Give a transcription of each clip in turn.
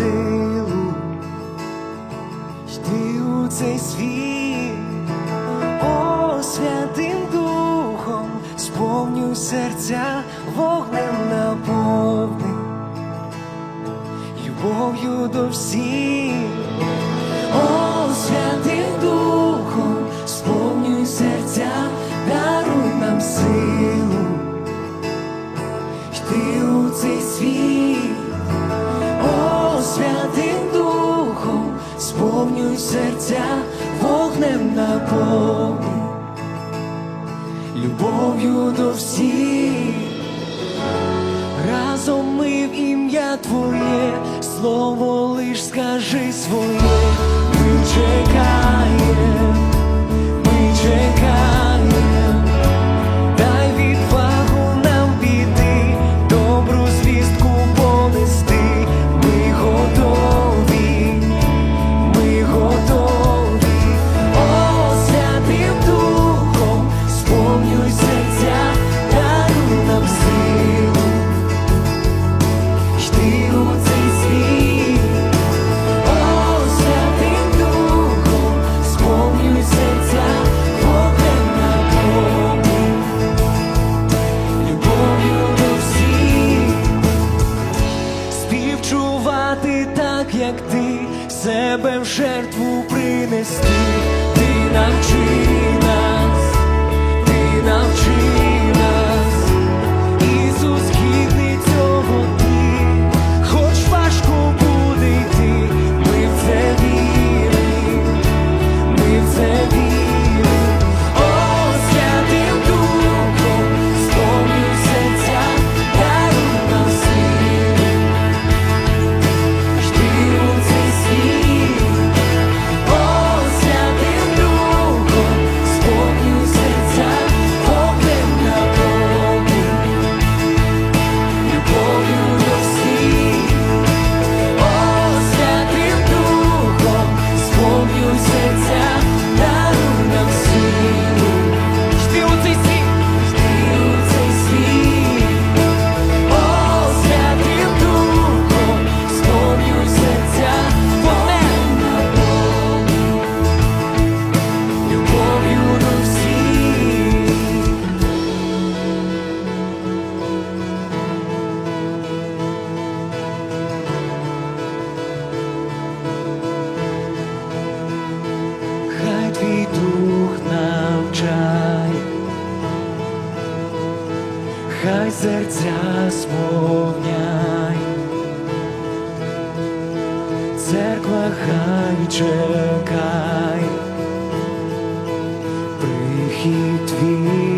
силу. Йти у цей світ, О, святим духом, сповнюй серця вогнем наповни, любов'ю до всіх, О, святим духом, сповнюй серця, даруй нам силу, йти у цей світ. любов'ю до всіх, разом ми в ім'я Твоє, слово лиш скажи своє, ми чекаємо. ти себе в жертву принести, ти навчи нас, ти навчи. серця сповняй, церква хай чекай, прихід твій.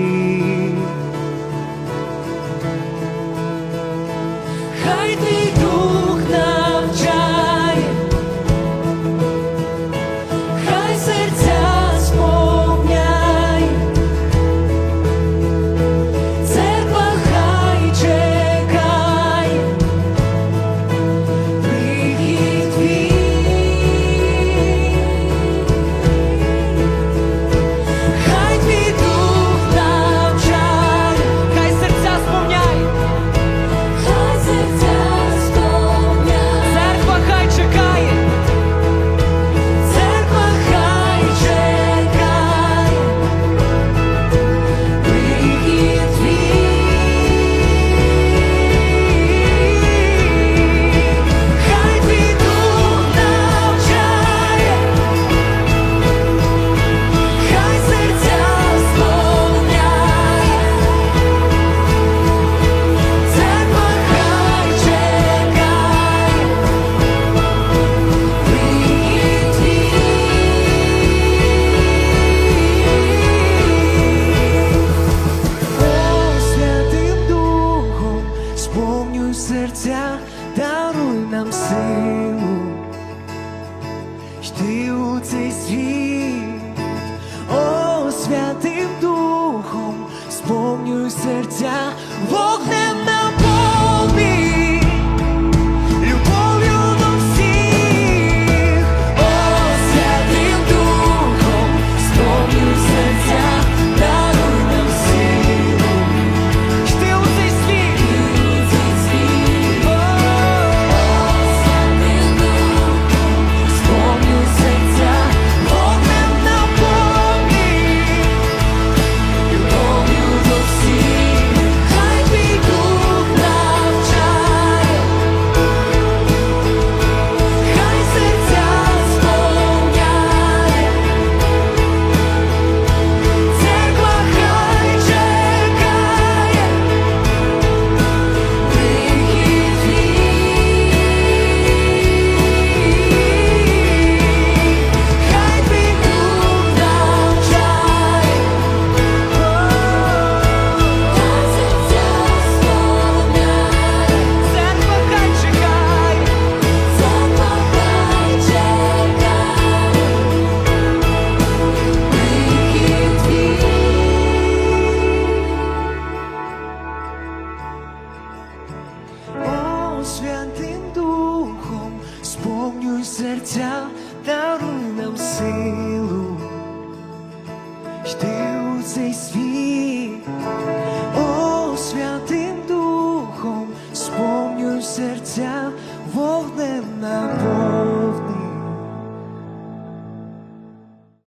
наповнюй серця, даруй нам силу, йти у цей світ, о святим духом, сповнюй серця вогнем. Серця, даруй нам сил.